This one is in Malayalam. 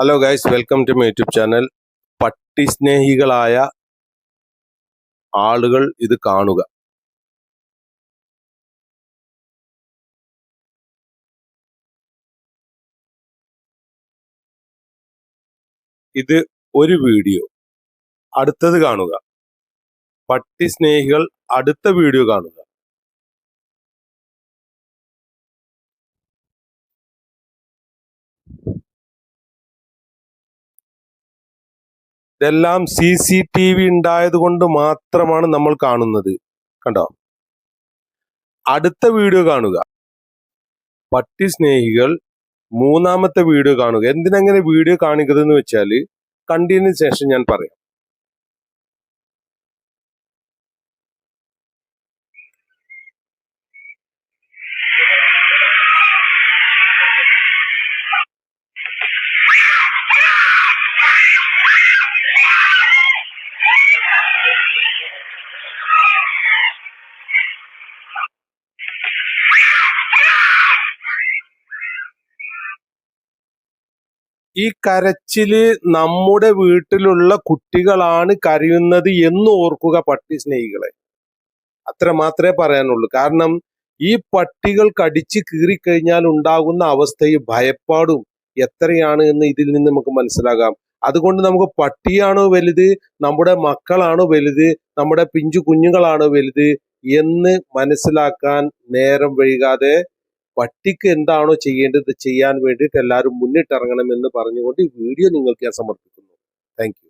Hello guys welcome to my YouTube channel പട്ടി സ്നേഹികളായ ആളുകൾ ഇത് കാണുക. ഇത് ഒരു വീഡിയോ. അടുത്തത് കാണുക. പട്ടി സ്നേഹികൾ അടുത്ത വീഡിയോ കാണുക. ഇതെല്ലാം സി സി ടി വി ഉണ്ടായത് കൊണ്ട് മാത്രമാണ് നമ്മൾ കാണുന്നത്. കണ്ടോ? അടുത്ത വീഡിയോ കാണുക. പട്ടി സ്നേഹികൾ മൂന്നാമത്തെ വീഡിയോ കാണുക. എന്തിനങ്ങനെ വീഡിയോ കാണിക്കുന്നതെന്ന് വെച്ചാൽ കണ്ടതിന് ശേഷം ഞാൻ പറയാം. ഈ കരച്ചിൽ നമ്മുടെ വീട്ടിലുള്ള കുട്ടികളാണ് കരയുന്നത് എന്ന് ഓർക്കുക പട്ടി സ്നേഹികളെ. അത്ര മാത്രമേ പറയാനുള്ളൂ. കാരണം ഈ പട്ടികൾ കടിച്ച് കീറിക്കഴിഞ്ഞാൽ ഉണ്ടാകുന്ന അവസ്ഥയും ഭയപ്പാടും എത്രയാണ് എന്ന് ഇതിൽ നിന്ന് നമുക്ക് മനസ്സിലാകാം. അതുകൊണ്ട് നമുക്ക് പട്ടിയാണോ വലുത് നമ്മുടെ മക്കളാണോ വലുത് നമ്മുടെ പിഞ്ചു കുഞ്ഞുങ്ങളാണോ വലുത് എന്ന് മനസ്സിലാക്കാൻ നേരം വൈകാതെ പട്ടിക്ക് എന്താണോ ചെയ്യേണ്ടത് ചെയ്യാൻ വേണ്ടിയിട്ട് എല്ലാവരും മുന്നിട്ടിറങ്ങണമെന്ന് പറഞ്ഞുകൊണ്ട് ഈ വീഡിയോ നിങ്ങൾക്ക് ഞാൻ സമർപ്പിക്കുന്നു. താങ്ക്